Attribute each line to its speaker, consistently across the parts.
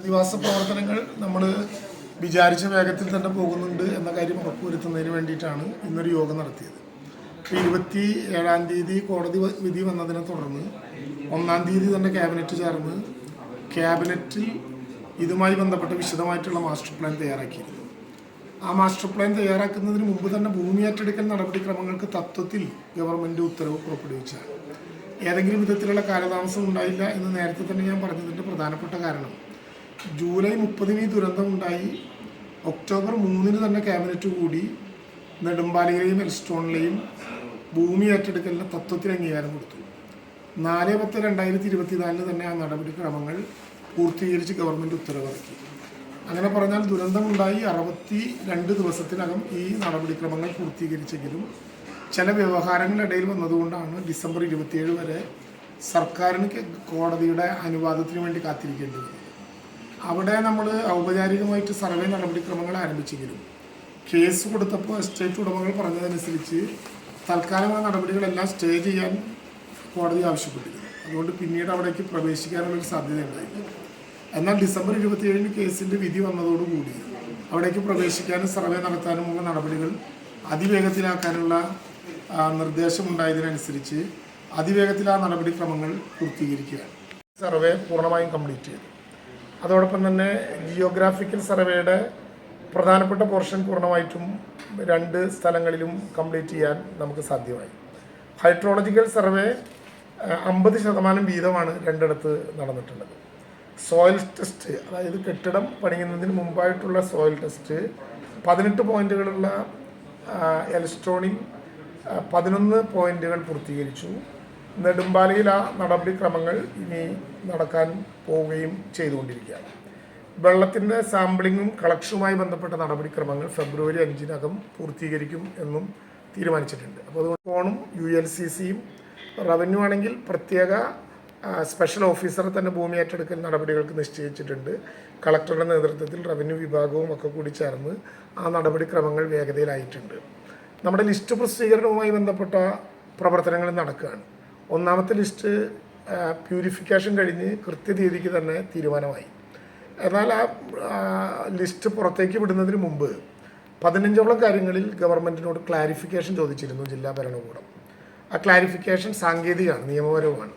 Speaker 1: പ്രതിവാസ പ്രവർത്തനങ്ങൾ നമ്മൾ വിചാരിച്ച വേഗത്തിൽ തന്നെ പോകുന്നുണ്ട് എന്ന കാര്യം ഉറപ്പുവരുത്തുന്നതിന് വേണ്ടിയിട്ടാണ് ഇന്നൊരു യോഗം നടത്തിയത്. ഇരുപത്തി ഏഴാം തീയതി കോടതി വിധി വന്നതിനെ തുടർന്ന് ഒന്നാം തീയതി തന്നെ ക്യാബിനറ്റ് ചേർന്ന് ക്യാബിനറ്റിൽ ഇതുമായി ബന്ധപ്പെട്ട് വിശദമായിട്ടുള്ള മാസ്റ്റർ പ്ലാൻ തയ്യാറാക്കിയിരുന്നു. ആ മാസ്റ്റർ പ്ലാൻ തയ്യാറാക്കുന്നതിന് മുമ്പ് തന്നെ ഭൂമി ഏറ്റെടുക്കൽ നടപടിക്രമങ്ങൾക്ക് തത്വത്തിൽ ഗവൺമെന്റ് ഉത്തരവ് പുറപ്പെടുവിച്ചാണ് ഏതെങ്കിലും വിധത്തിലുള്ള കാലതാമസം ഉണ്ടായില്ല എന്ന് നേരത്തെ തന്നെ ഞാൻ പറഞ്ഞതിന്റെ പ്രധാനപ്പെട്ട കാരണം ജൂലൈ മുപ്പതിന് ഈ ദുരന്തം ഉണ്ടായി. ഒക്ടോബർ മൂന്നിന് തന്നെ ക്യാബിനറ്റ് കൂടി. നെടുമ്പാലയിലെയും എൽസ്റ്റോണിലെയും ഭൂമി ഏറ്റെടുക്കലിന് തത്വത്തിൽ അംഗീകാരം കൊടുത്തു. നാല് പത്ത് രണ്ടായിരത്തി ഇരുപത്തിനാലിന് തന്നെ ആ നടപടിക്രമങ്ങൾ പൂർത്തീകരിച്ച് ഗവൺമെന്റ് ഉത്തരവിറക്കി. അങ്ങനെ പറഞ്ഞാൽ ദുരന്തമുണ്ടായി അറുപത്തി രണ്ട് ദിവസത്തിനകം ഈ നടപടിക്രമങ്ങൾ പൂർത്തീകരിച്ചെങ്കിലും ചില വ്യവഹാരങ്ങളിടയിൽ വന്നതുകൊണ്ടാണ് ഡിസംബർ ഇരുപത്തിയേഴ് വരെ സർക്കാരിന് കോടതിയുടെ അനുവാദത്തിന് വേണ്ടി കാത്തിരിക്കേണ്ടി വന്നത്. അവിടെ നമ്മൾ ഔപചാരികമായിട്ട് സർവേ നടപടിക്രമങ്ങൾ ആരംഭിച്ചെങ്കിലും കേസ് കൊടുത്തപ്പോൾ എസ്റ്റേറ്റ് ഉടമകൾ പറഞ്ഞതനുസരിച്ച് തൽക്കാലം ആ നടപടികളെല്ലാം സ്റ്റേ ചെയ്യാൻ കോടതി ആവശ്യപ്പെട്ടിരുന്നു. അതുകൊണ്ട് പിന്നീട് അവിടേക്ക് പ്രവേശിക്കാനുള്ളൊരു സാധ്യത ഉണ്ടായില്ല. എന്നാൽ ഡിസംബർ ഇരുപത്തിയേഴിന് കേസിന്റെ വിധി വന്നതോടുകൂടി അവിടേക്ക് പ്രവേശിക്കാനും സർവേ നടത്താനുമുള്ള നടപടികൾ അതിവേഗത്തിലാക്കാനുള്ള നിർദ്ദേശം നിർദ്ദേശമുണ്ടായതിനനുസരിച്ച് അതിവേഗത്തിൽ ആ നടപടിക്രമങ്ങൾ പൂർത്തീകരിക്കുകയാണ്. സർവേ പൂർണമായും കംപ്ലീറ്റ് ചെയ്തു. അതോടൊപ്പം തന്നെ ജിയോഗ്രാഫിക്കൽ സർവേയുടെ പ്രധാനപ്പെട്ട പോർഷൻ പൂർണമായിട്ടും രണ്ട് സ്ഥലങ്ങളിലും കംപ്ലീറ്റ് ചെയ്യാൻ നമുക്ക് സാധ്യമായി. ഹൈഡ്രോളജിക്കൽ സർവേ അമ്പത് ശതമാനം വീതമാണ് രണ്ടിടത്ത് നടന്നിട്ടുള്ളത്. സോയിൽ ടെസ്റ്റ് അതായത് കെട്ടിടം പണിയുന്നതിന് മുമ്പായിട്ടുള്ള സോയിൽ ടെസ്റ്റ് പതിനെട്ട് പോയിന്റുകളുള്ള എലക്ട്രോണിക് പതിനൊന്ന് പോയിന്റുകൾ പൂർത്തീകരിച്ചു. നെടുമ്പാലയിൽ ആ നടപടിക്രമങ്ങൾ ഇനി നടക്കാൻ പോവുകയും ചെയ്തുകൊണ്ടിരിക്കുകയാണ്. വെള്ളത്തിന്റെ സാമ്പിളിങ്ങും കളക്ഷനുമായി ബന്ധപ്പെട്ട നടപടിക്രമങ്ങൾ ഫെബ്രുവരി അഞ്ചിനകം പൂർത്തീകരിക്കും എന്നും തീരുമാനിച്ചിട്ടുണ്ട്. അപ്പോൾ അതുകൊണ്ട് ഫോണും യു എൽ സി സിയും റവന്യൂ ആണെങ്കിൽ പ്രത്യേക സ്പെഷ്യൽ ഓഫീസറെ തന്നെ ഭൂമി ഏറ്റെടുക്കൽ നടപടികൾക്ക് നിശ്ചയിച്ചിട്ടുണ്ട്. കളക്ടറുടെ നേതൃത്വത്തിൽ റവന്യൂ വിഭാഗവും ഒക്കെ കൂടി ചേർന്ന് ആ നടപടിക്രമങ്ങൾ വേഗതയിലായിട്ടുണ്ട്. നമ്മുടെ ലിസ്റ്റ് പ്രസിദ്ധീകരണവുമായി ബന്ധപ്പെട്ട പ്രവർത്തനങ്ങൾ നടക്കുകയാണ്. ഒന്നാമത്തെ ലിസ്റ്റ് പ്യൂരിഫിക്കേഷൻ കഴിഞ്ഞ് കൃത്യതീയതിക്ക് തന്നെ തീരുമാനമായി. എന്നാൽ ആ ലിസ്റ്റ് പുറത്തേക്ക് വിടുന്നതിന് മുമ്പ് പതിനഞ്ചോളം കാര്യങ്ങളിൽ ഗവൺമെന്റിനോട് ക്ലാരിഫിക്കേഷൻ ചോദിച്ചിരുന്നു ജില്ലാ ഭരണകൂടം. ആ ക്ലാരിഫിക്കേഷൻ സാങ്കേതികമാണ് നിയമപരവുമാണ്.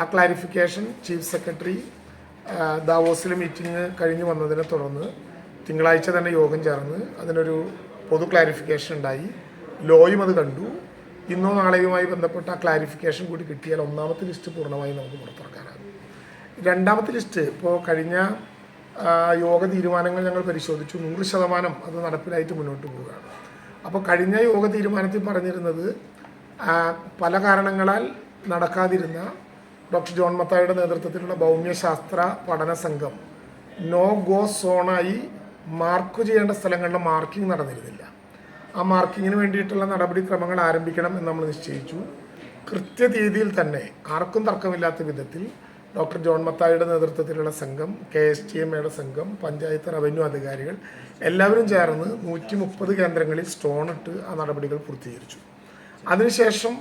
Speaker 1: ആ ക്ലാരിഫിക്കേഷൻ ചീഫ് സെക്രട്ടറി ദാവോസിൽ മീറ്റിംഗ് കഴിഞ്ഞ് വന്നതിനെ തുടർന്ന് തിങ്കളാഴ്ച തന്നെ യോഗം ചേർന്ന് അതിനൊരു പൊതു ക്ലാരിഫിക്കേഷൻ ഉണ്ടായി. ലോയും അത് കണ്ടു. ഇന്നോ നാളെയുമായി ബന്ധപ്പെട്ട ക്ലാരിഫിക്കേഷൻ കൂടി കിട്ടിയാൽ ഒന്നാമത്തെ ലിസ്റ്റ് പൂർണമായി നമുക്ക് പുറത്തിറക്കാനാകും. രണ്ടാമത്തെ ലിസ്റ്റ് ഇപ്പോൾ കഴിഞ്ഞ യോഗ തീരുമാനങ്ങൾ ഞങ്ങൾ പരിശോധിച്ചു. നൂറ് ശതമാനം അത് നടപ്പിലായിട്ട് മുന്നോട്ട് പോവുകയാണ്. അപ്പോൾ കഴിഞ്ഞ യോഗ തീരുമാനത്തിൽ പറഞ്ഞിരുന്നത് പല കാരണങ്ങളാൽ നടക്കാതിരുന്ന ഡോക്ടർ ജോൺ മത്തായുടെ നേതൃത്വത്തിലുള്ള ഭൗമ്യശാസ്ത്ര പഠന സംഘം നോ ഗോ സോണായി മാർക്ക് ചെയ്യേണ്ട സ്ഥലങ്ങളുടെ മാർക്കിംഗ് നടന്നിരുന്നില്ല. ആ മാർക്കിങ്ങിന് വേണ്ടിയിട്ടുള്ള നടപടിക്രമങ്ങൾ ആരംഭിക്കണം എന്ന് നമ്മൾ നിശ്ചയിച്ചു. കൃത്യതീതിയിൽ തന്നെ ആർക്കും തർക്കമില്ലാത്ത വിധത്തിൽ ഡോക്ടർ ജോൺ മത്തായിയുടെ നേതൃത്വത്തിലുള്ള സംഘം കെ എസ് ടി എം എയുടെ സംഘം പഞ്ചായത്ത് റവന്യൂ അധികാരികൾ എല്ലാവരും ചേർന്ന് നൂറ്റി മുപ്പത് കേന്ദ്രങ്ങളിൽ സ്റ്റോൺ ഇട്ട് ആ നടപടികൾ പൂർത്തീകരിച്ചു. അതിനുശേഷം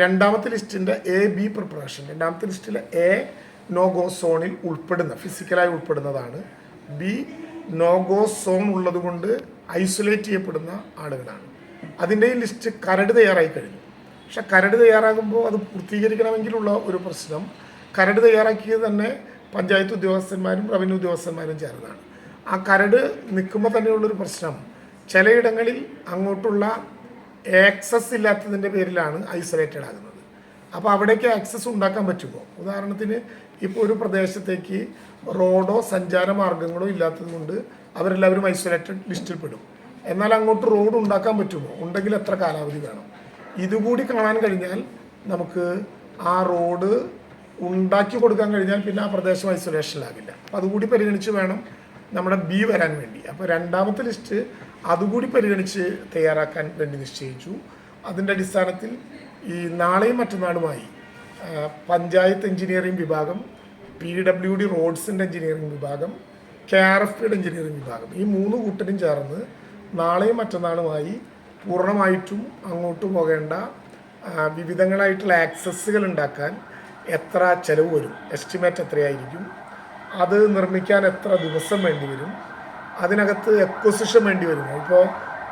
Speaker 1: രണ്ടാമത്തെ ലിസ്റ്റിന്റെ എ ബി പ്രിപ്പറേഷൻ രണ്ടാമത്തെ ലിസ്റ്റിലെ എ നോ ഗോ സോണിൽ ഉൾപ്പെടുന്ന ഫിസിക്കലായി ഉൾപ്പെടുന്നതാണ്. ബി നോ ഗോ സോൺ ഉള്ളതുകൊണ്ട് ഐസൊലേറ്റ് ചെയ്യപ്പെടുന്ന ആളുകളാണ്. അതിന്റെ ലിസ്റ്റ് കരട് തയ്യാറായി കഴിഞ്ഞു. പക്ഷെ കരട് തയ്യാറാകുമ്പോൾ അത് പൂർത്തീകരിക്കണമെങ്കിലുള്ള ഒരു പ്രശ്നം കരട് തയ്യാറാക്കിയത് തന്നെ പഞ്ചായത്ത് ഉദ്യോഗസ്ഥന്മാരും റവന്യൂ ഉദ്യോഗസ്ഥന്മാരും ചേർന്നാണ്. ആ കരട് നിൽക്കുമ്പോൾ തന്നെയുള്ളൊരു പ്രശ്നം ചിലയിടങ്ങളിൽ അങ്ങോട്ടുള്ള ആക്സസ് ഇല്ലാത്തതിന്റെ പേരിലാണ് ഐസൊലേറ്റഡ് ആകുന്നത്. അപ്പോൾ അവിടേക്ക് ആക്സസ് ഉണ്ടാക്കാൻ പറ്റുമോ? ഉദാഹരണത്തിന് ഇപ്പോൾ ഒരു പ്രദേശത്തേക്ക് റോഡോ സഞ്ചാര മാർഗങ്ങളോ ഇല്ലാത്തത് കൊണ്ട് അവരെല്ലാവരും ഐസൊലേറ്റഡ് ലിസ്റ്റിൽ പെടും. എന്നാൽ അങ്ങോട്ട് റോഡ് ഉണ്ടാക്കാൻ പറ്റുമോ? ഉണ്ടെങ്കിൽ എത്ര കാലാവധി വേണം? ഇതുകൂടി കാണാൻ കഴിഞ്ഞാൽ നമുക്ക് ആ റോഡ് ഉണ്ടാക്കി കൊടുക്കാൻ കഴിഞ്ഞാൽ പിന്നെ ആ പ്രദേശം ഐസൊലേഷനിലാകില്ല അപ്പോൾ അതുകൂടി പരിഗണിച്ച് വേണം നമ്മുടെ ബി വരാൻ വേണ്ടി. അപ്പോൾ രണ്ടാമത്തെ ലിസ്റ്റ് അതുകൂടി പരിഗണിച്ച് തയ്യാറാക്കാൻ വേണ്ടി നിശ്ചയിച്ചു. അതിന്റെ അടിസ്ഥാനത്തിൽ ഈ നാളെയും മറ്റന്നാളുമായി പഞ്ചായത്ത് എഞ്ചിനീയറിംഗ് വിഭാഗം പി ഡബ്ല്യു ഡി റോഡ്സിന്റെ എഞ്ചിനീയറിംഗ് വിഭാഗം കെ ആർ എഫ് പിയുടെ എഞ്ചിനീയറിംഗ് വിഭാഗം ഈ മൂന്ന് കൂട്ടരും ചേർന്ന് നാളെയും മറ്റന്നാളുമായി പൂർണമായിട്ടും അങ്ങോട്ട് പോകേണ്ട വിവിധങ്ങളായിട്ടുള്ള ആക്സസ്സുകൾ ഉണ്ടാക്കാൻ എത്ര ചിലവ് വരും എസ്റ്റിമേറ്റ് എത്രയായിരിക്കും അത് നിർമ്മിക്കാൻ എത്ര ദിവസം വേണ്ടി വരും അതിനകത്ത് എക്കോസിഷൻ വേണ്ടി വരും. ഇപ്പോൾ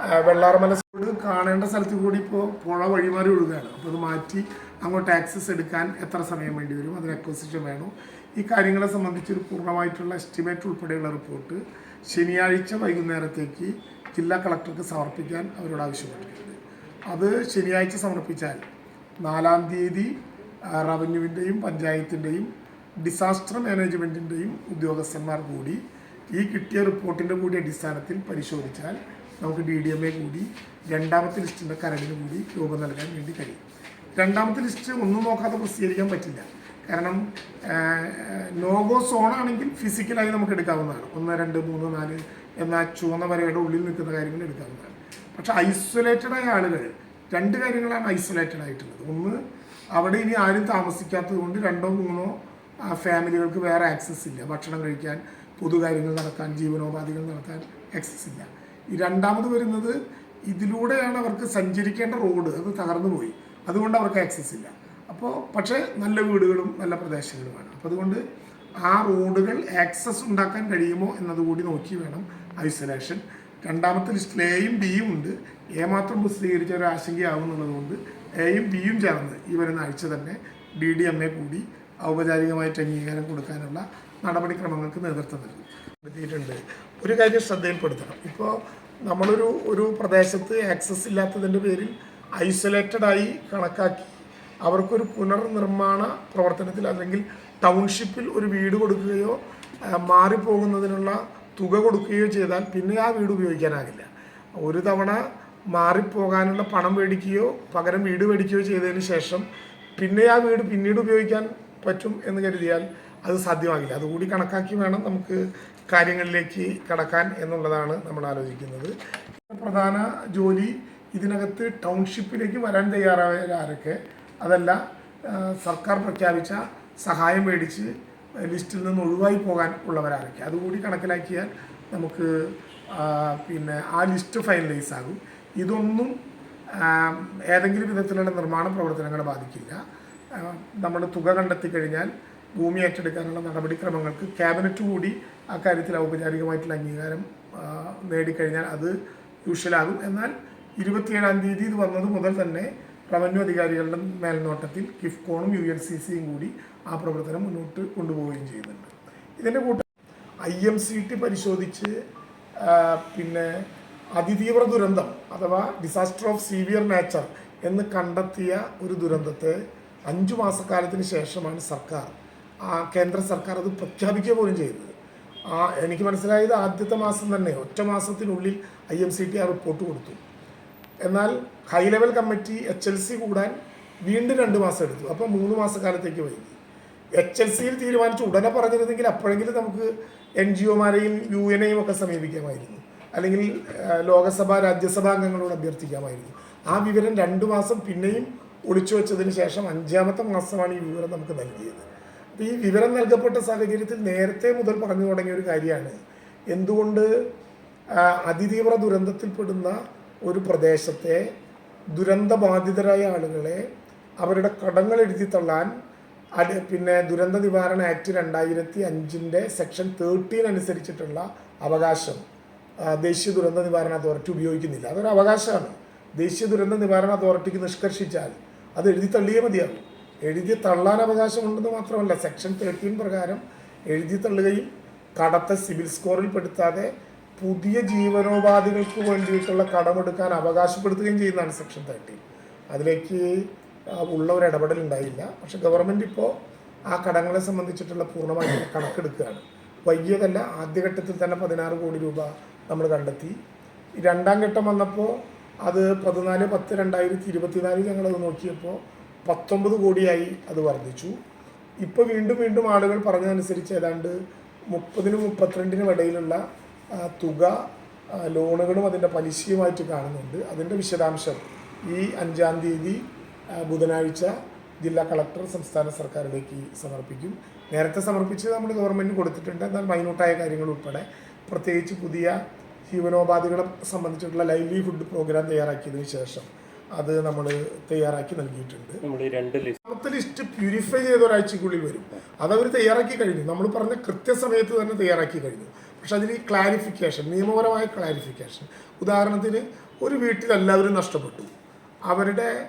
Speaker 1: വെള്ളാർമല സൈഡ് കാണേണ്ട സ്ഥലത്ത് കൂടി ഇപ്പോൾ പുഴ വഴിമാറി ഒഴുകുകയാണ് അപ്പോൾ അത് മാറ്റി അങ്ങോട്ട് ആക്സസ് എടുക്കാൻ എത്ര സമയം വേണ്ടി വരും? അതിന് അക്വസിഷൻ വേണം? ഈ കാര്യങ്ങളെ സംബന്ധിച്ചൊരു പൂർണമായിട്ടുള്ള എസ്റ്റിമേറ്റ് ഉൾപ്പെടെയുള്ള റിപ്പോർട്ട് ശനിയാഴ്ച വൈകുന്നേരത്തേക്ക് ജില്ലാ കളക്ടർക്ക് സമർപ്പിക്കാൻ അവരോട് ആവശ്യപ്പെട്ടിട്ടുണ്ട്. അത് ശനിയാഴ്ച സമർപ്പിച്ചാൽ നാലാം തീയതി റവന്യൂവിന്റെയും പഞ്ചായത്തിന്റെയും ഡിസാസ്റ്റർ മാനേജ്മെന്റിന്റെയും ഉദ്യോഗസ്ഥന്മാർ കൂടി ഈ കിട്ടിയ റിപ്പോർട്ടിന്റെ കൂടി അടിസ്ഥാനത്തിൽ പരിശോധിച്ചാൽ നമുക്ക് ഡി ഡി എം എ കൂടി രണ്ടാമത്തെ ലിസ്റ്റിന്റെ കരടിന് കൂടി രൂപം നൽകാൻ വേണ്ടി കഴിയും. രണ്ടാമത്തെ ലിസ്റ്റ് ഒന്നും നോക്കാതെ പ്രസിദ്ധീകരിക്കാൻ പറ്റില്ല. കാരണം നോഗോ സോൺ ആണെങ്കിൽ ഫിസിക്കലായി നമുക്ക് എടുക്കാവുന്നതാണ്. ഒന്ന് രണ്ട് മൂന്ന് നാല് എന്ന ചുവന്ന വരയുടെ ഉള്ളിൽ നിൽക്കുന്ന കാര്യങ്ങൾ എടുക്കാവുന്നതാണ്. പക്ഷെ ഐസൊലേറ്റഡ് ആയ ആളുകൾ രണ്ട് കാര്യങ്ങളാണ് ഐസൊലേറ്റഡ് ആയിട്ടുള്ളത്. ഒന്ന് അവിടെ ഇനി ആരും താമസിക്കാത്തത് കൊണ്ട് രണ്ടോ മൂന്നോ ഫാമിലികൾക്ക് വേറെ ആക്സസ് ഇല്ല. ഭക്ഷണം കഴിക്കാൻ പൊതുകാര്യങ്ങൾ നടത്താൻ ജീവനോപാധികൾ നടത്താൻ ആക്സസ് ഇല്ല. രണ്ടാമത് വരുന്നത് ഇതിലൂടെയാണ് അവർക്ക് സഞ്ചരിക്കേണ്ട റോഡ് അത് തകർന്നു പോയി അതുകൊണ്ട് അവർക്ക് ആക്സസ് ഇല്ല. അപ്പോൾ പക്ഷേ നല്ല വീടുകളും നല്ല പ്രദേശങ്ങളുമാണ്. അപ്പോൾ അതുകൊണ്ട് ആ റോഡുകൾ ആക്സസ് ഉണ്ടാക്കാൻ കഴിയുമോ എന്നതുകൂടി നോക്കി വേണം ഐസൊലേഷൻ രണ്ടാമത്തെ ലിസ്റ്റിൽ എയും ബിയും ഉണ്ട്. എ മാത്രം പ്രസിദ്ധീകരിച്ച ഒരു ആശങ്കയാവും എന്നുള്ളതുകൊണ്ട് എയും ബിയും ചേർന്ന് ഈ വരുന്ന ആഴ്ച തന്നെ ഡി ഡി എം എ കൂടി ഔപചാരികമായിട്ട് അംഗീകാരം കൊടുക്കാനുള്ള നടപടിക്രമങ്ങൾക്ക് നേതൃത്വം നൽകും. ഒരു കാര്യം ശ്രദ്ധയിൽപ്പെടുത്തണം. ഇപ്പോൾ നമ്മളൊരു ഒരു പ്രദേശത്ത് ആക്സസ് ഇല്ലാത്തതിന്റെ പേരിൽ ഐസൊലേറ്റഡ് ആയി കണക്കാക്കി അവർക്കൊരു പുനർനിർമ്മാണ പ്രവർത്തനത്തിൽ അല്ലെങ്കിൽ ടൗൺഷിപ്പിൽ ഒരു വീട് കൊടുക്കുകയോ മാറിപ്പോകുന്നതിനുള്ള തുക കൊടുക്കുകയോ ചെയ്താൽ പിന്നെ ആ വീട് ഉപയോഗിക്കാനാകില്ല. ഒരു തവണ മാറിപ്പോകാനുള്ള പണം മേടിക്കുകയോ പകരം വീട് മേടിക്കുകയോ ചെയ്തതിന് ശേഷം പിന്നെ ആ വീട് പിന്നീട് ഉപയോഗിക്കാൻ പറ്റും എന്ന് കരുതിയാൽ അത് സാധ്യമാകില്ല. അതുകൂടി കണക്കാക്കി വേണം നമുക്ക് കാര്യങ്ങളിലേക്ക് കടക്കാൻ എന്നുള്ളതാണ് നമ്മൾ ആലോചിക്കുന്നത്. പ്രധാന ജോലി ഇതിനകത്ത് ടൗൺഷിപ്പിലേക്ക് വരാൻ തയ്യാറായ ആരൊക്കെ? അതല്ല സർക്കാർ പ്രഖ്യാപിച്ച സഹായം മേടിച്ച് ലിസ്റ്റിൽ നിന്ന് ഒഴിവായി പോകാൻ ഉള്ളവരാരൊക്കെ? അതുകൂടി കണക്കിലാക്കിയാൽ നമുക്ക് പിന്നെ ആ ലിസ്റ്റ് ഫൈനലൈസ് ആകും. ഇതൊന്നും ഏതെങ്കിലും വിധത്തിലുള്ള നിർമ്മാണ പ്രവർത്തനങ്ങളെ ബാധിക്കില്ല. നമ്മൾ തുക കണ്ടെത്തി കഴിഞ്ഞാൽ ഭൂമി ഏറ്റെടുക്കാനുള്ള നടപടിക്രമങ്ങൾക്ക് ക്യാബിനറ്റ് കൂടി അക്കാര്യത്തിൽ ഔപചാരികമായിട്ടുള്ള അംഗീകാരം നേടിക്കഴിഞ്ഞാൽ അത് യൂഷ്വലാകും. എന്നാൽ ഇരുപത്തിയേഴാം തീയതി ഇത് വന്നത് മുതൽ തന്നെ റവന്യൂ അധികാരികളുടെ മേൽനോട്ടത്തിൽ കിഫ്കോണും യു എൻ സി സിയും കൂടി ആ പ്രവർത്തനം മുന്നോട്ട് കൊണ്ടുപോവുകയും ചെയ്യുന്നുണ്ട്. ഇതിന്റെ കൂട്ടം ഐ എം സി ടി പരിശോധിച്ച് പിന്നെ അതിതീവ്ര ദുരന്തം അഥവാ ഡിസാസ്റ്റർ ഓഫ് സീവിയർ നേച്ചർ എന്ന് കണ്ടെത്തിയ ഒരു ദുരന്തത്തെ അഞ്ചു മാസക്കാലത്തിന് ശേഷമാണ് സർക്കാർ കേന്ദ്ര സർക്കാർ അത് പ്രഖ്യാപിക്കുക പോലും ചെയ്തത് ആ എനിക്ക് മനസ്സിലായത് ആദ്യത്തെ മാസം തന്നെ ഒറ്റ മാസത്തിനുള്ളിൽ ഐ എം സി ടി ആ റിപ്പോർട്ട് കൊടുത്തു. എന്നാൽ high level committee H L C കൂടാൻ വീണ്ടും രണ്ട് മാസം എടുത്തു. അപ്പോൾ മൂന്ന് മാസക്കാലത്തേക്ക് വൈകി. എച്ച് എൽ സിയിൽ തീരുമാനിച്ച് ഉടനെ പറഞ്ഞിരുന്നെങ്കിൽ അപ്പോഴെങ്കിലും നമുക്ക് എൻ ജി ഒമാരെയും യു എനെയും ഒക്കെ സമീപിക്കാമായിരുന്നു. അല്ലെങ്കിൽ ആ, ലോകസഭ രാജ്യസഭാ അംഗങ്ങളോട് അഭ്യർത്ഥിക്കാമായിരുന്നു. ആ വിവരം രണ്ട് മാസം പിന്നെയും ഒളിച്ചു വെച്ചതിന് ശേഷം അഞ്ചാമത്തെ മാസമാണ് ഈ വിവരം നമുക്ക് നൽകിയത്. ഈ വിവരം നൽകപ്പെട്ട സാഹചര്യത്തിൽ നേരത്തെ മുതൽ പറഞ്ഞു തുടങ്ങിയ ഒരു കാര്യമാണ്. എന്തുകൊണ്ട് അതിതീവ്ര ദുരന്തത്തിൽപ്പെടുന്ന ഒരു പ്രദേശത്തെ ദുരന്തബാധിതരായ ആളുകളെ അവരുടെ കടങ്ങൾ എഴുതി തള്ളാൻ അത് പിന്നെ ദുരന്ത നിവാരണ ആക്ട് രണ്ടായിരത്തി അഞ്ചിന്റെ സെക്ഷൻ തേർട്ടീൻ അനുസരിച്ചിട്ടുള്ള അവകാശം ദേശീയ ദുരന്ത നിവാരണ അതോറിറ്റി ഉപയോഗിക്കുന്നില്ല. അതൊരു അവകാശമാണ്. ദേശീയ ദുരന്ത നിവാരണ അതോറിറ്റിക്ക് നിഷ്കർഷിച്ചാൽ അത് എഴുതി തള്ളിയേ മതിയാകും എഴുതി തള്ളാൻ അവകാശമുണ്ടെന്ന് മാത്രമല്ല സെക്ഷൻ തേർട്ടീൻ പ്രകാരം എഴുതി തള്ളുകയും കടത്തെ സിവിൽ സ്കോറിൽ പെടുത്താതെ പുതിയ ജീവനോപാധികൾക്ക് വേണ്ടിയിട്ടുള്ള കടമെടുക്കാൻ അവകാശപ്പെടുത്തുകയും ചെയ്യുന്നതാണ് സെക്ഷൻ തേർട്ടീൻ അതിലേക്ക് ഉള്ള ഒരു ഇടപെടൽ ഉണ്ടായില്ല. പക്ഷെ ഗവൺമെന്റ് ഇപ്പോൾ ആ കടങ്ങളെ സംബന്ധിച്ചിട്ടുള്ള പൂർണമായിട്ടുള്ള കണക്കെടുക്കുകയാണ്. വൈകിയതല്ല ആദ്യഘട്ടത്തിൽ തന്നെ പതിനാറ് കോടി രൂപ നമ്മൾ കണ്ടെത്തി. രണ്ടാം ഘട്ടം വന്നപ്പോൾ അത് പതിനാല് പത്ത് രണ്ടായിരത്തി ഇരുപത്തിനാലിൽ ഞങ്ങളത് നോക്കിയപ്പോൾ പത്തൊമ്പത് കോടിയായി അത് വർദ്ധിച്ചു. ഇപ്പോൾ വീണ്ടും വീണ്ടും ആളുകൾ പറഞ്ഞതനുസരിച്ച് ഏതാണ്ട് മുപ്പതിനും മുപ്പത്തിരണ്ടിനും ഇടയിലുള്ള തുക ലോണുകളും അതിന്റെ പലിശയുമായിട്ട് കാണുന്നുണ്ട്. അതിന്റെ വിശദാംശം ഈ അഞ്ചാം തീയതി ബുധനാഴ്ച ജില്ലാ കളക്ടർ സംസ്ഥാന സർക്കാരിലേക്ക് സമർപ്പിക്കും. നേരത്തെ സമർപ്പിച്ച് നമ്മൾ ഗവൺമെന്റ് കൊടുത്തിട്ടുണ്ട്. എന്നാൽ മൈനോട്ടായ കാര്യങ്ങൾ ഉൾപ്പെടെ പ്രത്യേകിച്ച് പുതിയ ജീവനോപാധികളെ സംബന്ധിച്ചിട്ടുള്ള ലൈവ്ലിഹുഡ് പ്രോഗ്രാം തയ്യാറാക്കിയതിന് ശേഷം അത് നമ്മൾ തയ്യാറാക്കി നൽകിയിട്ടുണ്ട്.
Speaker 2: രണ്ട് ലിസ്റ്റ്
Speaker 1: പ്യൂരിഫൈ ചെയ്ത ഒരാഴ്ചക്കുള്ളിൽ വരും. അതവർ തയ്യാറാക്കി കഴിഞ്ഞു. നമ്മൾ പറഞ്ഞ കൃത്യസമയത്ത് തന്നെ തയ്യാറാക്കി കഴിഞ്ഞു. പക്ഷെ അതിൽ ക്ലാരിഫിക്കേഷൻ നിയമപരമായ ക്ലാരിഫിക്കേഷൻ ഉദാഹരണത്തിന് ഒരു വീട്ടിൽ എല്ലാവരും നഷ്ടപ്പെട്ടു. അവരുടെ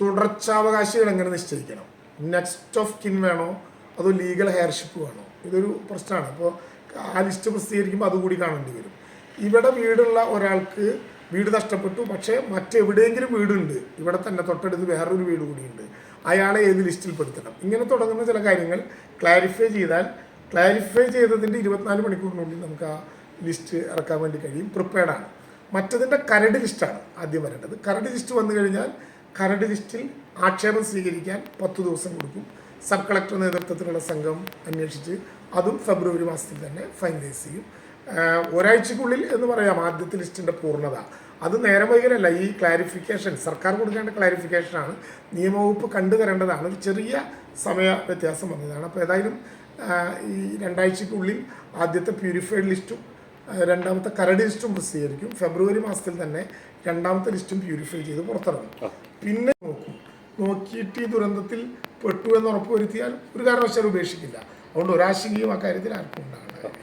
Speaker 1: തുടർച്ചാവകാശികൾ എങ്ങനെ നിശ്ചയിക്കണം? നെക്സ്റ്റ് ഓഫ് കിൻ വേണോ? അതോ ലീഗൽ ഹെയർഷിപ്പ് വേണോ? ഇതൊരു പ്രശ്നമാണ്. അപ്പോൾ ആ ലിസ്റ്റ് പ്രസിദ്ധീകരിക്കുമ്പോൾ അതുകൂടി കാണേണ്ടി വരും. ഇവിടെ വീടുള്ള ഒരാൾക്ക് വീട് നഷ്ടപ്പെട്ടു. പക്ഷേ മറ്റെവിടെയെങ്കിലും വീടുണ്ട്. ഇവിടെ തന്നെ തൊട്ടടുത്ത് വേറൊരു വീട് കൂടിയുണ്ട്. അയാളെ ഏത് ലിസ്റ്റിൽ പെടുത്തണം? ഇങ്ങനെ തുടങ്ങുന്ന ചില കാര്യങ്ങൾ ക്ലാരിഫൈ ചെയ്താൽ ക്ലാരിഫൈ ചെയ്തതിന്റെ ഇരുപത്തിനാല് മണിക്കൂറിനുള്ളിൽ നമുക്ക് ആ ലിസ്റ്റ് ഇറക്കാൻ വേണ്ടി കഴിയും. പ്രിപ്പയർഡാണ് മറ്റതിന്റെ കരട് ലിസ്റ്റാണ് ആദ്യം വരേണ്ടത്. കരട് ലിസ്റ്റ് വന്നു കഴിഞ്ഞാൽ കരട് ലിസ്റ്റിൽ ആക്ഷേപം സ്വീകരിക്കാൻ പത്ത് ദിവസം കൊടുക്കും. സബ് കളക്ടർ നേതൃത്വത്തിലുള്ള സംഘം അന്വേഷിച്ച് അതും ഫെബ്രുവരി മാസത്തിൽ തന്നെ ഫൈനലൈസ് ചെയ്യും. ഒരാഴ്ചക്കുള്ളിൽ എന്ന് പറയാം ആദ്യത്തെ ലിസ്റ്റിന്റെ പൂർണത. അത് നേരം വൈകലല്ല ഈ ക്ലാരിഫിക്കേഷൻ സർക്കാർ കൊടുക്കേണ്ട ക്ലാരിഫിക്കേഷനാണ് നിയമവകുപ്പ് കണ്ടു തരേണ്ടതാണ്. ഒരു ചെറിയ സമയ വ്യത്യാസം വന്നതാണ്. അപ്പോൾ ഏതായാലും ഈ രണ്ടാഴ്ചക്കുള്ളിൽ ആദ്യത്തെ പ്യൂരിഫൈഡ് ലിസ്റ്റും രണ്ടാമത്തെ കരട് ലിസ്റ്റും പ്രസിദ്ധീകരിക്കും. ഫെബ്രുവരി മാസത്തിൽ തന്നെ രണ്ടാമത്തെ ലിസ്റ്റും പ്യൂരിഫൈ ചെയ്ത് പുറത്തിറങ്ങും. പിന്നെ നോക്കും. നോക്കിയിട്ട് ഈ ദുരന്തത്തിൽ പെട്ടു എന്ന് ഉറപ്പുവരുത്തിയാൽ ഒരു കാരണവശാലും ഉപേക്ഷിക്കില്ല. അതുകൊണ്ട് ഒരാശങ്കയും കാര്യത്തിൽ ആർക്കും കാര്യമില്ല